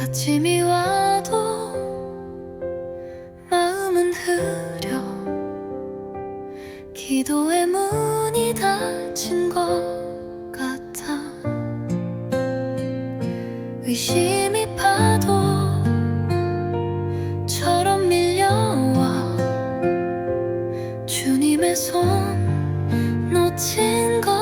아침이 와도 마음은 흐려. 기도의 문이 닫힌 것 같아. 의심이 파도처럼 밀려와 주님의 손 놓친 것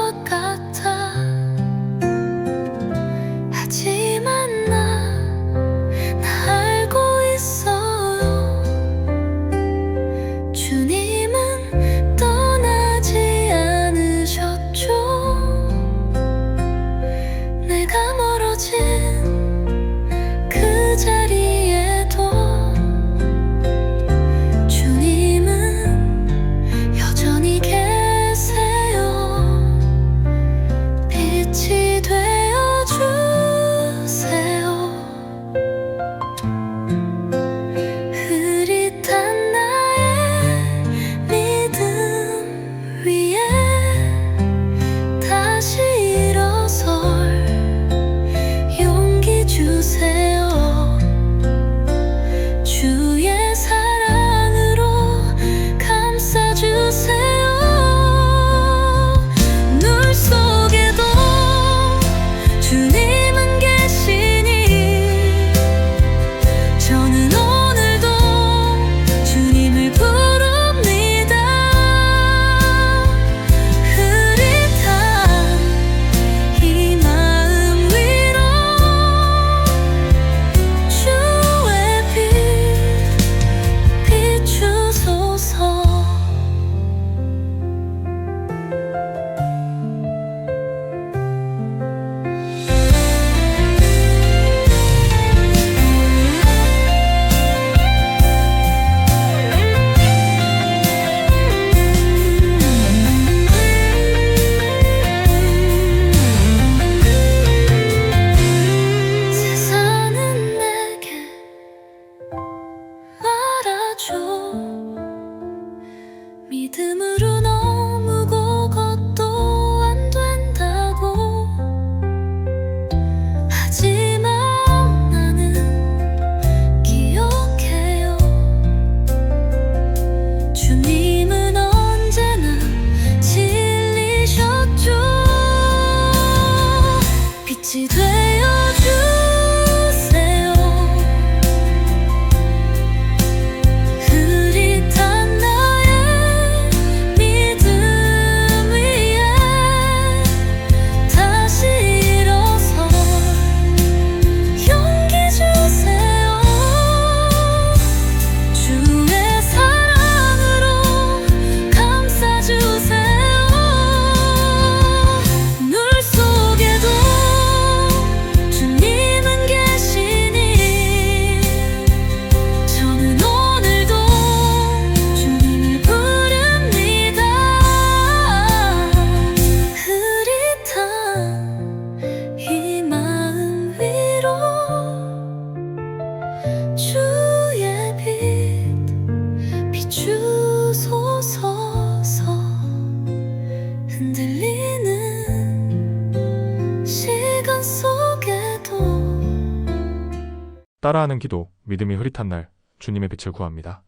따라하는 기도, 믿음이 흐릿한 날, 주님의 빛을 구합니다.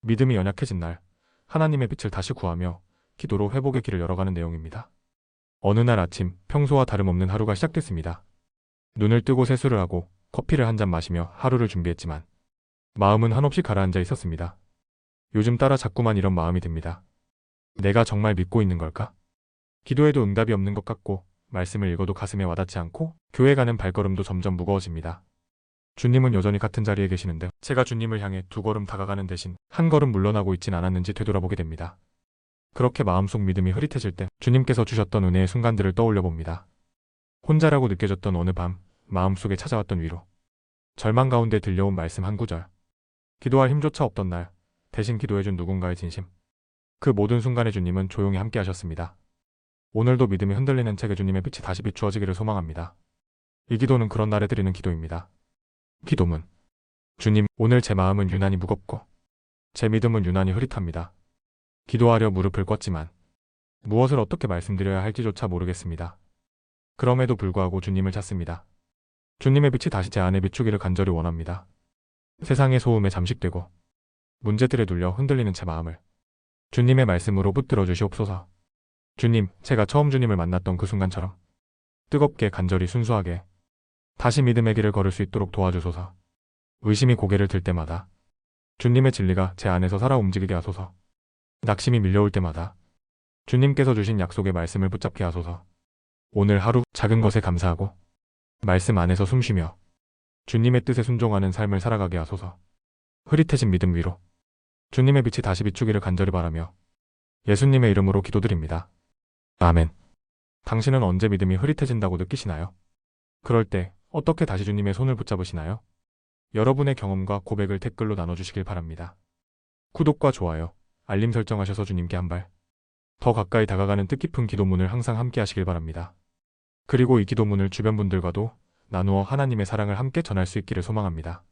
믿음이 연약해진 날, 하나님의 빛을 다시 구하며 기도로 회복의 길을 열어가는 내용입니다. 어느 날 아침, 평소와 다름없는 하루가 시작됐습니다. 눈을 뜨고 세수를 하고 커피를 한 잔 마시며 하루를 준비했지만 마음은 한없이 가라앉아 있었습니다. 요즘 따라 자꾸만 이런 마음이 듭니다. 내가 정말 믿고 있는 걸까? 기도해도 응답이 없는 것 같고 말씀을 읽어도 가슴에 와닿지 않고 교회 가는 발걸음도 점점 무거워집니다. 주님은 여전히 같은 자리에 계시는데 제가 주님을 향해 두 걸음 다가가는 대신 한 걸음 물러나고 있진 않았는지 되돌아보게 됩니다. 그렇게 마음속 믿음이 흐릿해질 때 주님께서 주셨던 은혜의 순간들을 떠올려 봅니다. 혼자라고 느껴졌던 어느 밤 마음속에 찾아왔던 위로 절망 가운데 들려온 말씀 한 구절 기도할 힘조차 없던 날 대신 기도해준 누군가의 진심 그 모든 순간에 주님은 조용히 함께 하셨습니다. 오늘도 믿음이 흔들리는 책에 주님의 빛이 다시 비추어지기를 소망합니다. 이 기도는 그런 날에 드리는 기도입니다. 기도문. 주님, 오늘 제 마음은 유난히 무겁고, 제 믿음은 유난히 흐릿합니다. 기도하려 무릎을 꿨지만, 무엇을 어떻게 말씀드려야 할지조차 모르겠습니다. 그럼에도 불구하고 주님을 찾습니다. 주님의 빛이 다시 제 안에 비추기를 간절히 원합니다. 세상의 소음에 잠식되고 문제들에 눌려 흔들리는 제 마음을 주님의 말씀으로 붙들어 주시옵소서. 주님, 제가 처음 주님을 만났던 그 순간처럼 뜨겁게 간절히 순수하게 다시 믿음의 길을 걸을 수 있도록 도와주소서. 의심이 고개를 들 때마다 주님의 진리가 제 안에서 살아 움직이게 하소서. 낙심이 밀려올 때마다 주님께서 주신 약속의 말씀을 붙잡게 하소서. 오늘 하루 작은 것에 감사하고 말씀 안에서 숨쉬며 주님의 뜻에 순종하는 삶을 살아가게 하소서. 흐릿해진 믿음 위로 주님의 빛이 다시 비추기를 간절히 바라며 예수님의 이름으로 기도드립니다. 아멘. 당신은 언제 믿음이 흐릿해진다고 느끼시나요? 그럴 때 어떻게 다시 주님의 손을 붙잡으시나요? 여러분의 경험과 고백을 댓글로 나눠주시길 바랍니다. 구독과 좋아요, 알림 설정하셔서 주님께 한 발 더 가까이 다가가는 뜻깊은 기도문을 항상 함께 하시길 바랍니다. 그리고 이 기도문을 주변 분들과도 나누어 하나님의 사랑을 함께 전할 수 있기를 소망합니다.